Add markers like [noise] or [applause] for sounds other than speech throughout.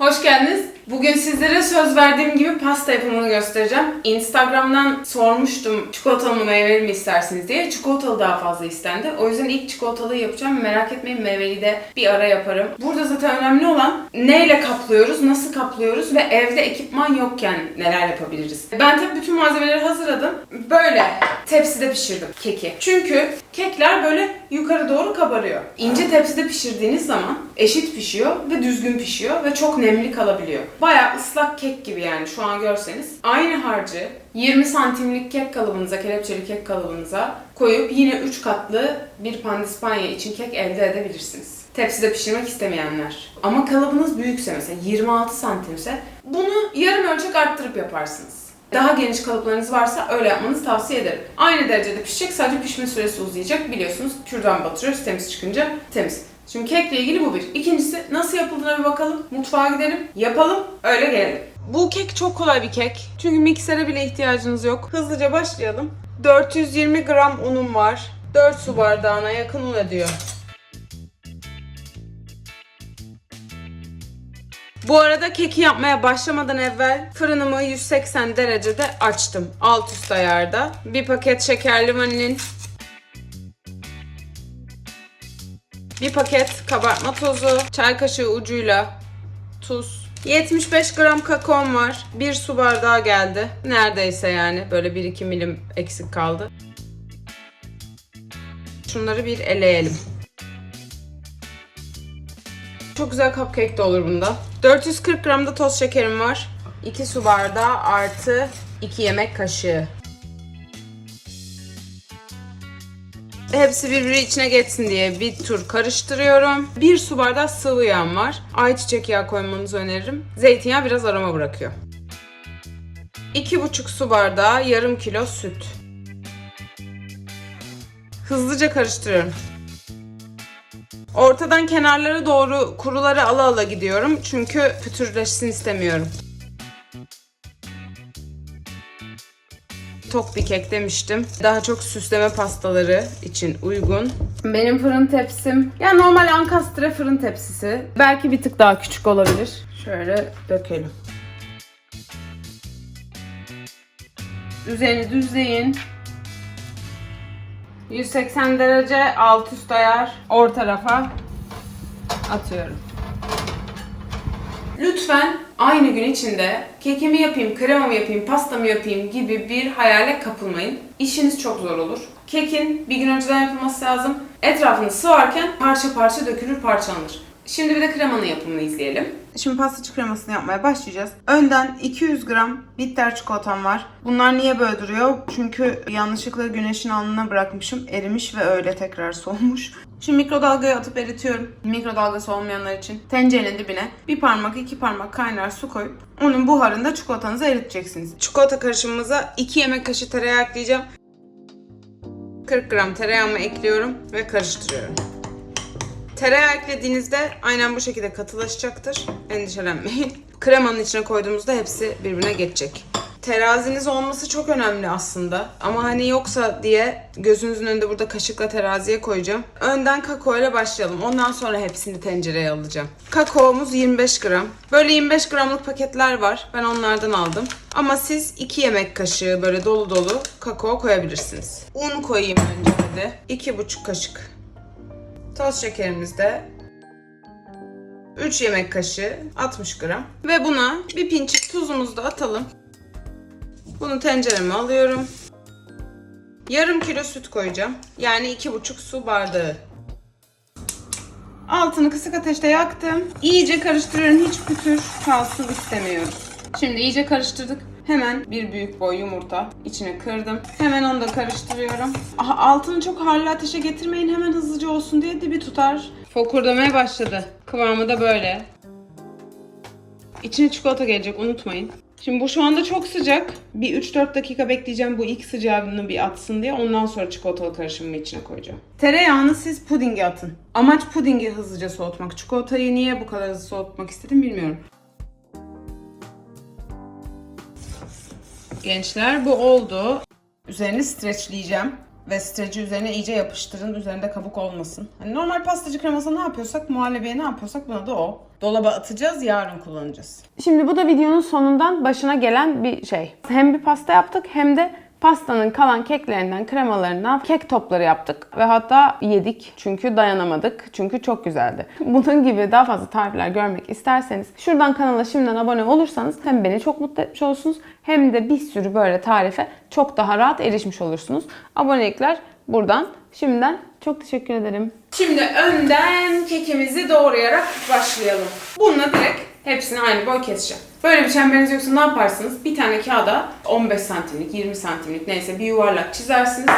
Hoş geldiniz. Bugün sizlere söz verdiğim gibi pasta yapımını göstereceğim. Instagram'dan sormuştum çikolatalı mı meyveli mi istersiniz diye. Çikolatalı daha fazla istendi. O yüzden ilk çikolatalıyı yapacağım. Merak etmeyin meyveli de bir ara yaparım. Burada zaten önemli olan neyle kaplıyoruz, nasıl kaplıyoruz ve evde ekipman yokken neler yapabiliriz. Ben tabii bütün malzemeleri hazırladım. Böyle tepside pişirdim keki. Çünkü kekler böyle yukarı doğru kabarıyor. İnce tepside pişirdiğiniz zaman eşit pişiyor ve düzgün pişiyor ve çok nemli kalabiliyor. Bayağı ıslak kek gibi yani şu an görseniz. Aynı harcı 20 santimlik kek kalıbınıza, kelepçeli kek kalıbınıza koyup yine 3 katlı bir pandispanya için kek elde edebilirsiniz. Tepside pişirmek istemeyenler. Ama kalıbınız büyükse mesela 26 santimse bunu yarım ölçek arttırıp yaparsınız. Daha geniş kalıplarınız varsa öyle yapmanızı tavsiye ederim. Aynı derecede pişecek sadece pişme süresi uzayacak. Biliyorsunuz kürdan batırıyoruz temiz çıkınca temiz. Şimdi kekle ilgili bu bir. İkincisi nasıl yapıldığına bir bakalım. Mutfağa gidelim, yapalım, öyle gelelim. Bu kek çok kolay bir kek. Çünkü miksere bile ihtiyacınız yok. Hızlıca başlayalım. 420 gram unum var. 4 su bardağına yakın un ediyor. Bu arada keki yapmaya başlamadan evvel fırınımı 180 derecede açtım. Alt üst ayarda. Bir paket şekerli vanilin. Bir paket kabartma tozu. Çay kaşığı ucuyla tuz. 75 gram kakaom var. Bir su bardağı geldi. Neredeyse yani. Böyle 1-2 milim eksik kaldı. Şunları bir eleyelim. Çok güzel cupcake de olur bunda. 440 gram da toz şekerim var. 2 su bardağı artı 2 yemek kaşığı. Hepsi birbiri içine geçsin diye bir tur karıştırıyorum. 1 su bardağı sıvı yağım var. Ayçiçek yağı koymanızı öneririm. Zeytinyağı biraz aroma bırakıyor. 2,5 su bardağı yarım kilo süt. Hızlıca karıştırıyorum. Ortadan kenarlara doğru kuruları ala ala gidiyorum. Çünkü pütürleşsin istemiyorum. Tok bir kek demiştim. Daha çok süsleme pastaları için uygun. Benim fırın tepsim, ya normal ankastre fırın tepsisi. Belki bir tık daha küçük olabilir. Şöyle dökelim. Üzerini düzleyin. 180 derece alt üst ayar orta tarafa atıyorum. Lütfen aynı gün içinde kekimi yapayım, kremamı yapayım, pastamı yapayım gibi bir hayale kapılmayın. İşiniz çok zor olur. Kekin bir gün önceden yapılması lazım. Etrafını sıvarken parça parça dökülür, parçalanır. Şimdi bir de kremanın yapımını izleyelim. Şimdi pastacı kremasını yapmaya başlayacağız. Önden 200 gram bitter çikolatam var. Bunlar niye böyle duruyor? Çünkü yanlışlıkla güneşin alnına bırakmışım. Erimiş ve öyle tekrar soğumuş. Şimdi mikrodalgaya atıp eritiyorum. Mikrodalgası olmayanlar için tencerenin dibine bir parmak iki parmak kaynar su koyup onun buharında çikolatanızı eriteceksiniz. Çikolata karışımımıza 2 yemek kaşığı tereyağı ekleyeceğim. 40 gram tereyağımı ekliyorum ve karıştırıyorum. Tereyağı eklediğinizde aynen bu şekilde katılaşacaktır. Endişelenmeyin. [laughs] Kremanın içine koyduğumuzda hepsi birbirine geçecek. Teraziniz olması çok önemli aslında. Ama hani yoksa diye gözünüzün önünde burada kaşıkla teraziye koyacağım. Önden kakao ile başlayalım. Ondan sonra hepsini tencereye alacağım. Kakaomuz 25 gram. Böyle 25 gramlık paketler var. Ben onlardan aldım. Ama siz 2 yemek kaşığı böyle dolu dolu kakao koyabilirsiniz. Un koyayım önce de. 2,5 kaşık. Toz şekerimiz de 3 yemek kaşığı 60 gram. Ve buna bir pinçik tuzumuzu da atalım. Bunu tencereme alıyorum. Yarım kilo süt koyacağım. Yani 2,5 su bardağı. Altını kısık ateşte yaktım. İyice karıştırıyorum. Hiç pütür kalsın istemiyorum. Şimdi iyice karıştırdık. Hemen bir büyük boy yumurta içine kırdım. Hemen onu da karıştırıyorum. Aha, altını çok harlı ateşe getirmeyin hemen hızlıca olsun diye dibi tutar. Fokurdamaya başladı. Kıvamı da böyle. İçine çikolata gelecek unutmayın. Şimdi bu şu anda çok sıcak. Bir 3-4 dakika bekleyeceğim bu ilk sıcağını bir atsın diye. Ondan sonra çikolatalı karışımımı içine koyacağım. Tereyağını siz pudinge atın. Amaç pudingi hızlıca soğutmak. Çikolatayı niye bu kadar hızlı soğutmak istedim bilmiyorum. Gençler bu oldu. Üzerini streçleyeceğim. ve streci üzerine iyice yapıştırın. Üzerinde kabuk olmasın. Hani normal pastacı kreması ne yapıyorsak, muhallebiye ne yapıyorsak buna da o. Dolaba atacağız, yarın kullanacağız. Şimdi bu da videonun sonundan başına gelen bir şey. Hem bir pasta yaptık hem de pastanın kalan keklerinden, kremalarından kek topları yaptık. Ve hatta yedik çünkü dayanamadık. Çünkü çok güzeldi. [laughs] Bunun gibi daha fazla tarifler görmek isterseniz şuradan kanala şimdiden abone olursanız hem beni çok mutlu etmiş olursunuz hem de bir sürü böyle tarife çok daha rahat erişmiş olursunuz. Abonelikler buradan. Şimdiden çok teşekkür ederim. Şimdi önden kekimizi doğrayarak başlayalım. Bununla direkt hepsini aynı boy keseceğim. Böyle bir çemberiniz yoksa ne yaparsınız? Bir tane kağıda 15 santimlik, 20 santimlik neyse bir yuvarlak çizersiniz.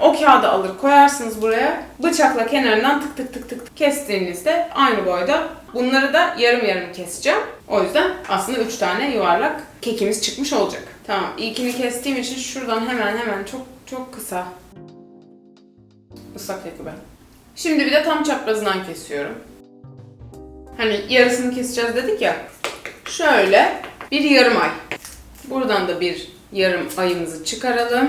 O kağıdı alır koyarsınız buraya. Bıçakla kenarından tık tık tık tık kestiğinizde aynı boyda. Bunları da yarım yarım keseceğim. O yüzden aslında 3 tane yuvarlak kekimiz çıkmış olacak. Tamam ilkini kestiğim için şuradan hemen hemen çok çok kısa Islak keki ben. Şimdi bir de tam çaprazından kesiyorum. Hani yarısını keseceğiz dedik ya. Şöyle bir yarım ay. Buradan da bir yarım ayımızı çıkaralım.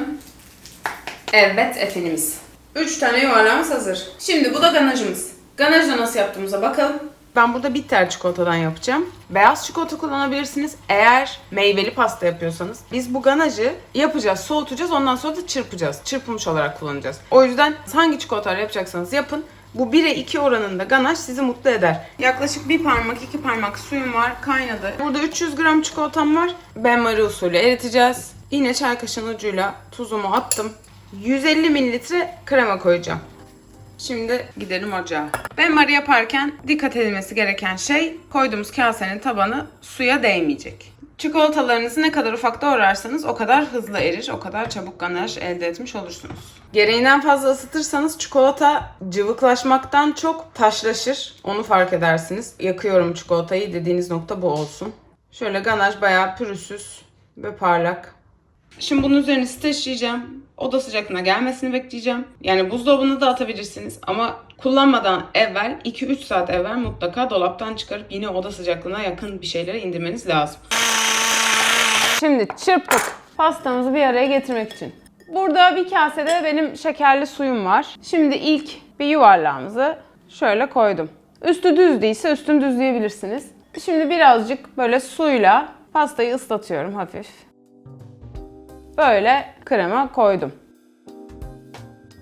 Evet efendimiz. 3 tane yuvarlağımız hazır. Şimdi bu da ganajımız. Ganajda nasıl yaptığımıza bakalım. Ben burada bitter çikolatadan yapacağım. Beyaz çikolata kullanabilirsiniz. Eğer meyveli pasta yapıyorsanız. Biz bu ganajı yapacağız, soğutacağız. Ondan sonra da çırpacağız. Çırpılmış olarak kullanacağız. O yüzden hangi çikolatayla yapacaksanız yapın. Bu 1'e 2 oranında ganaj sizi mutlu eder. Yaklaşık bir parmak, iki parmak suyum var. Kaynadı. Burada 300 gram çikolatam var. Ben Marie usulü eriteceğiz. Yine çay kaşığının ucuyla tuzumu attım. 150 mililitre krema koyacağım. Şimdi gidelim ocağa. Benmari yaparken dikkat edilmesi gereken şey koyduğumuz kasenin tabanı suya değmeyecek. Çikolatalarınızı ne kadar ufak doğrarsanız o kadar hızlı erir, o kadar çabuk ganaj elde etmiş olursunuz. Gereğinden fazla ısıtırsanız çikolata cıvıklaşmaktan çok taşlaşır. Onu fark edersiniz. Yakıyorum çikolatayı dediğiniz nokta bu olsun. Şöyle ganaj bayağı pürüzsüz ve parlak. Şimdi bunun üzerine streçleyeceğim. Oda sıcaklığına gelmesini bekleyeceğim. Yani buzdolabına da atabilirsiniz ama kullanmadan evvel 2-3 saat evvel mutlaka dolaptan çıkarıp yine oda sıcaklığına yakın bir şeylere indirmeniz lazım. Şimdi çırptık pastamızı bir araya getirmek için. Burada bir kasede benim şekerli suyum var. Şimdi ilk bir yuvarlağımızı şöyle koydum. Üstü düz değilse üstünü düzleyebilirsiniz. Şimdi birazcık böyle suyla pastayı ıslatıyorum hafif. Böyle krema koydum.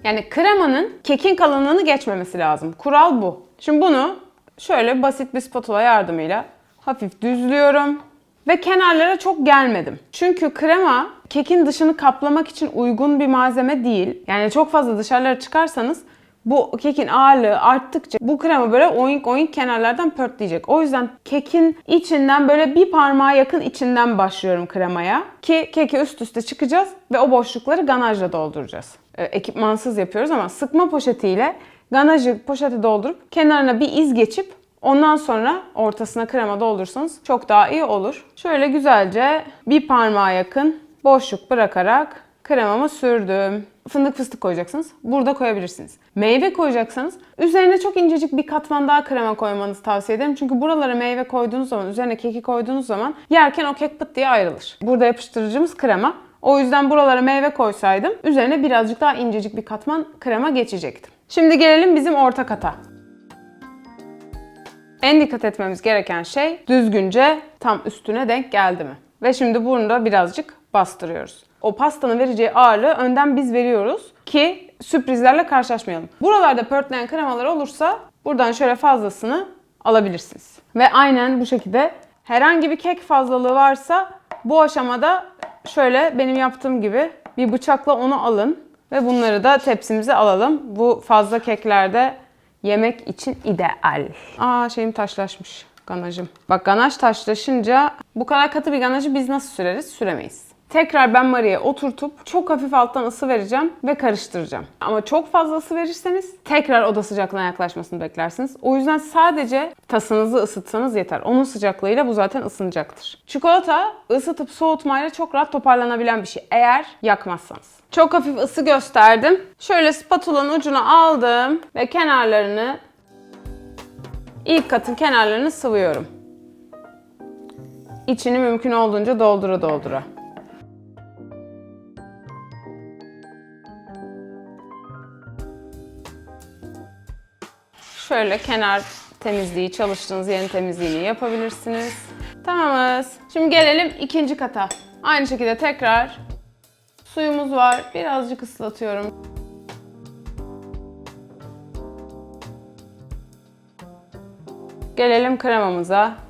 Yani kremanın kekin kalınlığını geçmemesi lazım. Kural bu. Şimdi bunu şöyle basit bir spatula yardımıyla hafif düzlüyorum. Ve kenarlara çok gelmedim. Çünkü krema kekin dışını kaplamak için uygun bir malzeme değil. Yani çok fazla dışarılara çıkarsanız bu kekin ağırlığı arttıkça bu krema böyle oink oink kenarlardan pörtleyecek. O yüzden kekin içinden böyle bir parmağa yakın içinden başlıyorum kremaya. Ki keki üst üste çıkacağız ve o boşlukları ganajla dolduracağız. Ee, ekipmansız yapıyoruz ama sıkma poşetiyle ganajı poşete doldurup kenarına bir iz geçip Ondan sonra ortasına krema doldursanız çok daha iyi olur. Şöyle güzelce bir parmağa yakın boşluk bırakarak kremamı sürdüm. Fındık fıstık koyacaksınız. Burada koyabilirsiniz. Meyve koyacaksanız üzerine çok incecik bir katman daha krema koymanızı tavsiye ederim. Çünkü buralara meyve koyduğunuz zaman, üzerine keki koyduğunuz zaman yerken o kek pıt diye ayrılır. Burada yapıştırıcımız krema. O yüzden buralara meyve koysaydım üzerine birazcık daha incecik bir katman krema geçecektim. Şimdi gelelim bizim orta kata. En dikkat etmemiz gereken şey düzgünce tam üstüne denk geldi mi? Ve şimdi bunu da birazcık bastırıyoruz. O pastanın vereceği ağırlığı önden biz veriyoruz ki sürprizlerle karşılaşmayalım. Buralarda pörtleyen kremalar olursa buradan şöyle fazlasını alabilirsiniz. Ve aynen bu şekilde herhangi bir kek fazlalığı varsa bu aşamada şöyle benim yaptığım gibi bir bıçakla onu alın ve bunları da tepsimize alalım. Bu fazla keklerde Yemek için ideal. Aa şeyim taşlaşmış. Ganajım. Bak ganaj taşlaşınca bu kadar katı bir ganajı biz nasıl süreriz? Süremeyiz. Tekrar ben Maria'ya oturtup çok hafif alttan ısı vereceğim ve karıştıracağım. Ama çok fazla ısı verirseniz tekrar oda sıcaklığına yaklaşmasını beklersiniz. O yüzden sadece tasınızı ısıtsanız yeter. Onun sıcaklığıyla bu zaten ısınacaktır. Çikolata ısıtıp soğutmayla çok rahat toparlanabilen bir şey. Eğer yakmazsanız. Çok hafif ısı gösterdim. Şöyle spatulanın ucuna aldım ve kenarlarını ilk katın kenarlarını sıvıyorum. İçini mümkün olduğunca doldura doldura. Şöyle kenar temizliği, çalıştığınız yerin temizliğini yapabilirsiniz. Tamamız. Şimdi gelelim ikinci kata. Aynı şekilde tekrar suyumuz var. Birazcık ıslatıyorum. Gelelim kremamıza.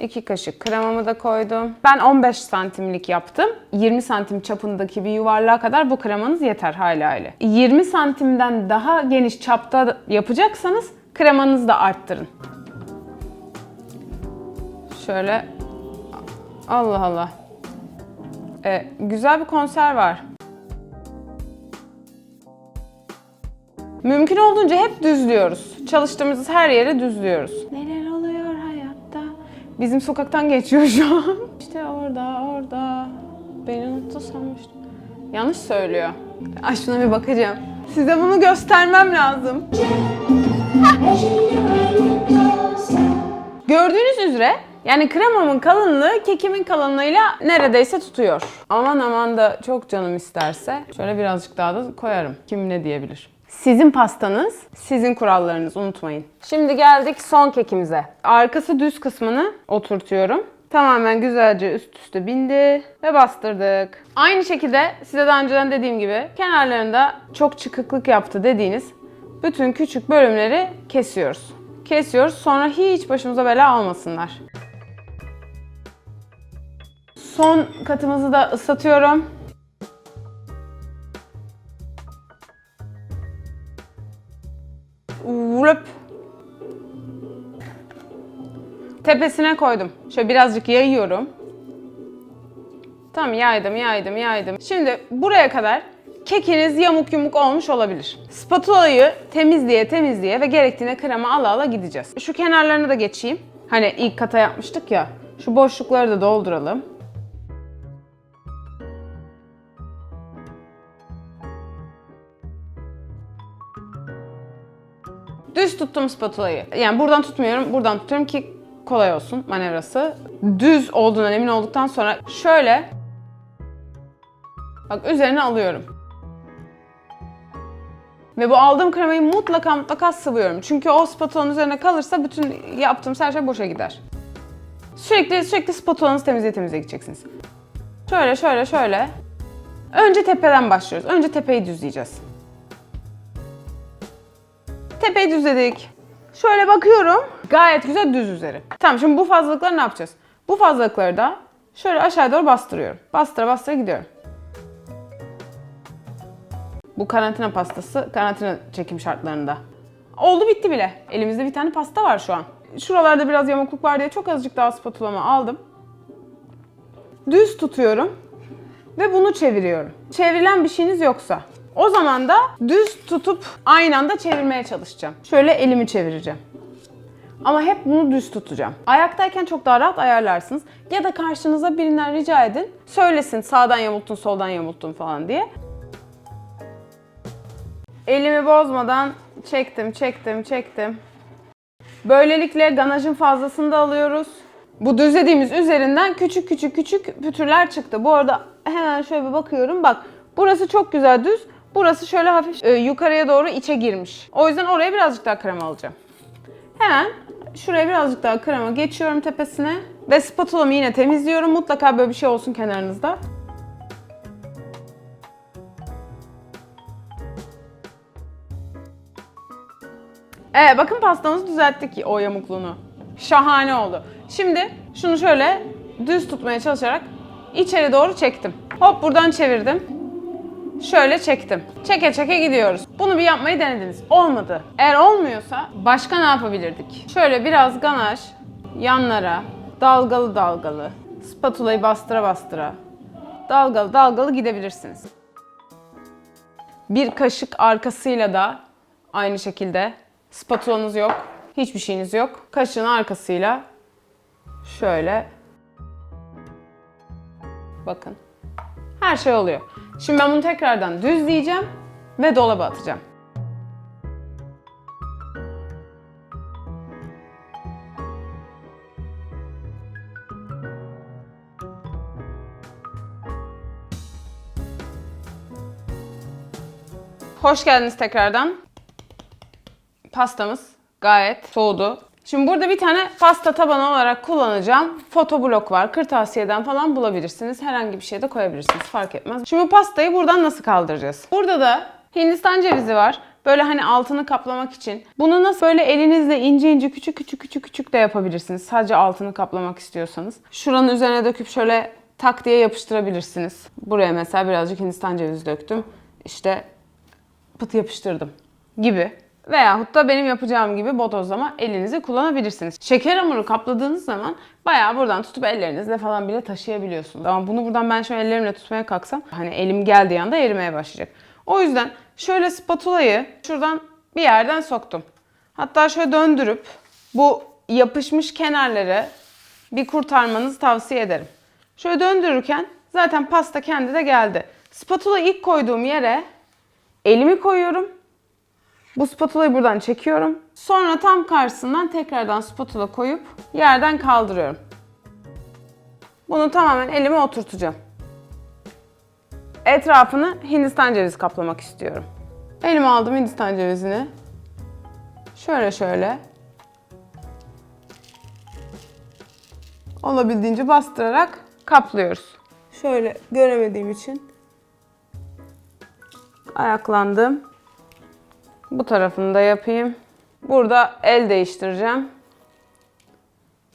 2 kaşık kremamı da koydum. Ben 15 santimlik yaptım. 20 santim çapındaki bir yuvarlığa kadar bu kremanız yeter hayli hayli. 20 santimden daha geniş çapta yapacaksanız kremanızı da arttırın. Şöyle Allah Allah. Ee, güzel bir konser var. Mümkün olduğunca hep düzlüyoruz. Çalıştığımız her yere düzlüyoruz. Neler hayatta? Bizim sokaktan geçiyor şu an. İşte orada, orada. Beni unuttu sanmıştım. Yanlış söylüyor. Ay şuna bir bakacağım. Size bunu göstermem lazım. Gördüğünüz üzere yani kremamın kalınlığı kekimin kalınlığıyla neredeyse tutuyor. Aman aman da çok canım isterse şöyle birazcık daha da koyarım. Kim ne diyebilir. Sizin pastanız, sizin kurallarınız unutmayın. Şimdi geldik son kekimize. Arkası düz kısmını oturtuyorum. Tamamen güzelce üst üste bindi ve bastırdık. Aynı şekilde size daha önceden dediğim gibi kenarlarında çok çıkıklık yaptı dediğiniz bütün küçük bölümleri kesiyoruz. Kesiyoruz sonra hiç başımıza bela almasınlar. Son katımızı da ıslatıyorum. Vurup tepesine koydum. Şöyle birazcık yayıyorum. Tamam yaydım, yaydım, yaydım. Şimdi buraya kadar kekiniz yamuk yumuk olmuş olabilir. Spatulayı temizliğe temizliğe ve gerektiğine krema ala ala gideceğiz. Şu kenarlarını da geçeyim. Hani ilk kata yapmıştık ya. Şu boşlukları da dolduralım. Düz tuttum spatulayı. Yani buradan tutmuyorum, buradan tutuyorum ki kolay olsun manevrası. Düz olduğundan emin olduktan sonra şöyle bak üzerine alıyorum. Ve bu aldığım kremayı mutlaka mutlaka sıvıyorum. Çünkü o spatulanın üzerine kalırsa bütün yaptığım her şey boşa gider. Sürekli sürekli spatulanızı temizleye temizleye gideceksiniz. Şöyle şöyle şöyle. Önce tepeden başlıyoruz. Önce tepeyi düzleyeceğiz. Tepeyi düzledik. Şöyle bakıyorum. Gayet güzel düz üzeri. Tamam şimdi bu fazlalıkları ne yapacağız? Bu fazlalıkları da şöyle aşağı doğru bastırıyorum. Bastıra bastıra gidiyorum. Bu karantina pastası karantina çekim şartlarında. Oldu bitti bile. Elimizde bir tane pasta var şu an. Şuralarda biraz yamukluk var diye çok azıcık daha spatulamı aldım. Düz tutuyorum ve bunu çeviriyorum. Çevrilen bir şeyiniz yoksa o zaman da düz tutup aynı anda çevirmeye çalışacağım. Şöyle elimi çevireceğim. Ama hep bunu düz tutacağım. Ayaktayken çok daha rahat ayarlarsınız. Ya da karşınıza birinden rica edin. Söylesin sağdan yamulttun, soldan yamulttun falan diye. Elimi bozmadan çektim, çektim, çektim. Böylelikle ganajın fazlasını da alıyoruz. Bu düzlediğimiz üzerinden küçük küçük küçük pütürler çıktı. Bu arada hemen şöyle bir bakıyorum. Bak burası çok güzel düz. Burası şöyle hafif e, yukarıya doğru içe girmiş. O yüzden oraya birazcık daha krema alacağım. Hemen şuraya birazcık daha krema geçiyorum tepesine. Ve spatulamı yine temizliyorum. Mutlaka böyle bir şey olsun kenarınızda. Evet bakın pastamızı düzelttik o yamukluğunu. Şahane oldu. Şimdi şunu şöyle düz tutmaya çalışarak içeri doğru çektim. Hop buradan çevirdim. Şöyle çektim. Çeke çeke gidiyoruz. Bunu bir yapmayı denediniz. Olmadı. Eğer olmuyorsa başka ne yapabilirdik? Şöyle biraz ganaj yanlara dalgalı dalgalı spatulayı bastıra bastıra dalgalı dalgalı gidebilirsiniz. Bir kaşık arkasıyla da aynı şekilde spatulanız yok, hiçbir şeyiniz yok. Kaşığın arkasıyla şöyle bakın. Her şey oluyor. Şimdi ben bunu tekrardan düzleyeceğim ve dolaba atacağım. Hoş geldiniz tekrardan. Pastamız gayet soğudu. Şimdi burada bir tane pasta tabanı olarak kullanacağım. Fotoblok var. Kırtasiyeden falan bulabilirsiniz. Herhangi bir şey de koyabilirsiniz. Fark etmez. Şimdi bu pastayı buradan nasıl kaldıracağız? Burada da Hindistan cevizi var. Böyle hani altını kaplamak için. Bunu nasıl böyle elinizle ince ince küçük küçük küçük küçük de yapabilirsiniz. Sadece altını kaplamak istiyorsanız. Şuranın üzerine döküp şöyle tak diye yapıştırabilirsiniz. Buraya mesela birazcık Hindistan cevizi döktüm. İşte pıt yapıştırdım gibi. Veyahut da benim yapacağım gibi bodozlama elinizi kullanabilirsiniz. Şeker hamuru kapladığınız zaman bayağı buradan tutup ellerinizle falan bile taşıyabiliyorsunuz. Ama bunu buradan ben şöyle ellerimle tutmaya kalksam hani elim geldiği anda erimeye başlayacak. O yüzden şöyle spatulayı şuradan bir yerden soktum. Hatta şöyle döndürüp bu yapışmış kenarları bir kurtarmanızı tavsiye ederim. Şöyle döndürürken zaten pasta kendi de geldi. Spatula ilk koyduğum yere elimi koyuyorum. Bu spatulayı buradan çekiyorum. Sonra tam karşısından tekrardan spatula koyup yerden kaldırıyorum. Bunu tamamen elime oturtacağım. Etrafını Hindistan cevizi kaplamak istiyorum. Elime aldım Hindistan cevizini. Şöyle şöyle. Olabildiğince bastırarak kaplıyoruz. Şöyle göremediğim için ayaklandım. Bu tarafını da yapayım. Burada el değiştireceğim.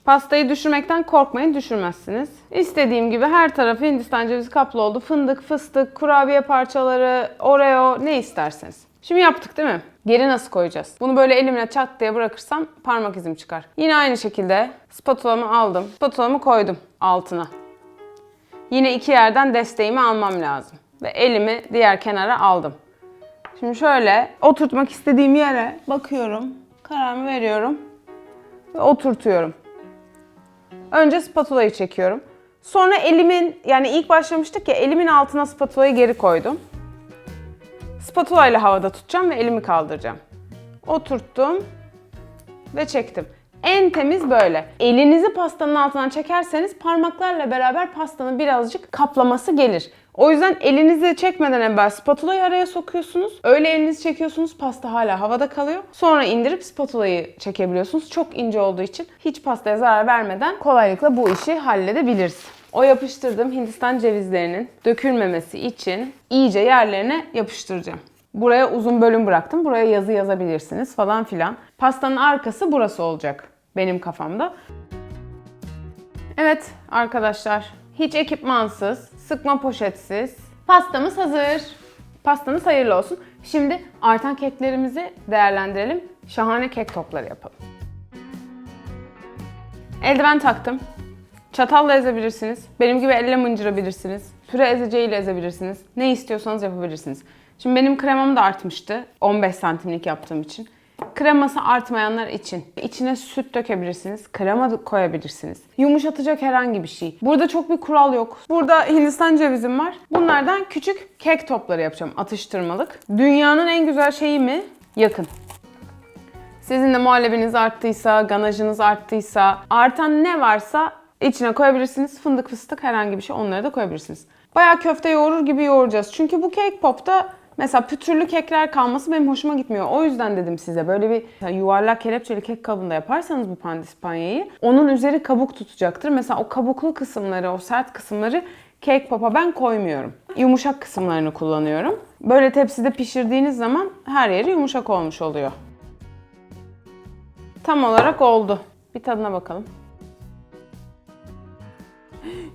Pastayı düşürmekten korkmayın, düşürmezsiniz. İstediğim gibi her tarafı Hindistan cevizi kaplı oldu. Fındık, fıstık, kurabiye parçaları, oreo ne isterseniz. Şimdi yaptık değil mi? Geri nasıl koyacağız? Bunu böyle elimle çat diye bırakırsam parmak izim çıkar. Yine aynı şekilde spatulamı aldım. Spatulamı koydum altına. Yine iki yerden desteğimi almam lazım. Ve elimi diğer kenara aldım. Şimdi şöyle oturtmak istediğim yere bakıyorum. Kararımı veriyorum. Ve oturtuyorum. Önce spatulayı çekiyorum. Sonra elimin yani ilk başlamıştık ya elimin altına spatulayı geri koydum. Spatula ile havada tutacağım ve elimi kaldıracağım. Oturttum ve çektim. En temiz böyle. Elinizi pastanın altından çekerseniz parmaklarla beraber pastanın birazcık kaplaması gelir. O yüzden elinizi çekmeden evvel spatulayı araya sokuyorsunuz. Öyle elinizi çekiyorsunuz pasta hala havada kalıyor. Sonra indirip spatulayı çekebiliyorsunuz. Çok ince olduğu için hiç pastaya zarar vermeden kolaylıkla bu işi halledebiliriz. O yapıştırdığım Hindistan cevizlerinin dökülmemesi için iyice yerlerine yapıştıracağım. Buraya uzun bölüm bıraktım. Buraya yazı yazabilirsiniz falan filan. Pastanın arkası burası olacak benim kafamda. Evet arkadaşlar, hiç ekipmansız, sıkma poşetsiz pastamız hazır. Pastanız hayırlı olsun. Şimdi artan keklerimizi değerlendirelim. Şahane kek topları yapalım. Eldiven taktım. Çatalla ezebilirsiniz. Benim gibi elle mıncırabilirsiniz. Püre ezeceğiyle ezebilirsiniz. Ne istiyorsanız yapabilirsiniz. Şimdi benim kremam da artmıştı. 15 santimlik yaptığım için. Kreması artmayanlar için içine süt dökebilirsiniz, krema koyabilirsiniz. Yumuşatacak herhangi bir şey. Burada çok bir kural yok. Burada Hindistan cevizim var. Bunlardan küçük kek topları yapacağım atıştırmalık. Dünyanın en güzel şeyi mi? Yakın. Sizin de muhallebiniz arttıysa, ganajınız arttıysa, artan ne varsa içine koyabilirsiniz. Fındık, fıstık herhangi bir şey onları da koyabilirsiniz. Bayağı köfte yoğurur gibi yoğuracağız. Çünkü bu cake pop'ta mesela pütürlü kekler kalması benim hoşuma gitmiyor. O yüzden dedim size böyle bir yuvarlak kelepçeli kek kabında yaparsanız bu pandispanyayı onun üzeri kabuk tutacaktır. Mesela o kabuklu kısımları, o sert kısımları cake pop'a ben koymuyorum. Yumuşak kısımlarını kullanıyorum. Böyle tepside pişirdiğiniz zaman her yeri yumuşak olmuş oluyor. Tam olarak oldu. Bir tadına bakalım.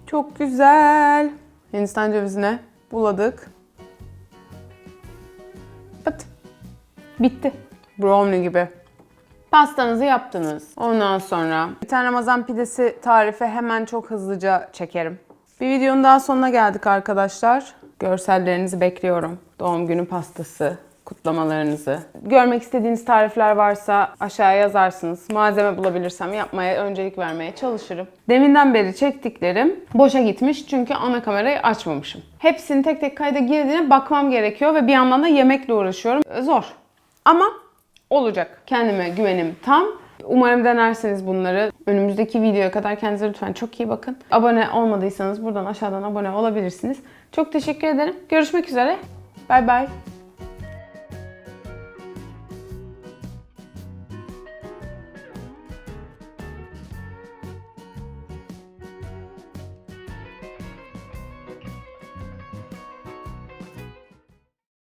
Çok güzel. Hindistan cevizine buladık. Bitti. Brownie gibi. Pastanızı yaptınız. Ondan sonra bir tane Ramazan pidesi tarifi hemen çok hızlıca çekerim. Bir videonun daha sonuna geldik arkadaşlar. Görsellerinizi bekliyorum. Doğum günü pastası, kutlamalarınızı. Görmek istediğiniz tarifler varsa aşağıya yazarsınız. Malzeme bulabilirsem yapmaya öncelik vermeye çalışırım. Deminden beri çektiklerim boşa gitmiş çünkü ana kamerayı açmamışım. Hepsinin tek tek kayda girdiğine bakmam gerekiyor ve bir yandan da yemekle uğraşıyorum. Zor. Ama olacak. Kendime güvenim tam. Umarım denersiniz bunları. Önümüzdeki videoya kadar kendinize lütfen çok iyi bakın. Abone olmadıysanız buradan aşağıdan abone olabilirsiniz. Çok teşekkür ederim. Görüşmek üzere. Bay bay.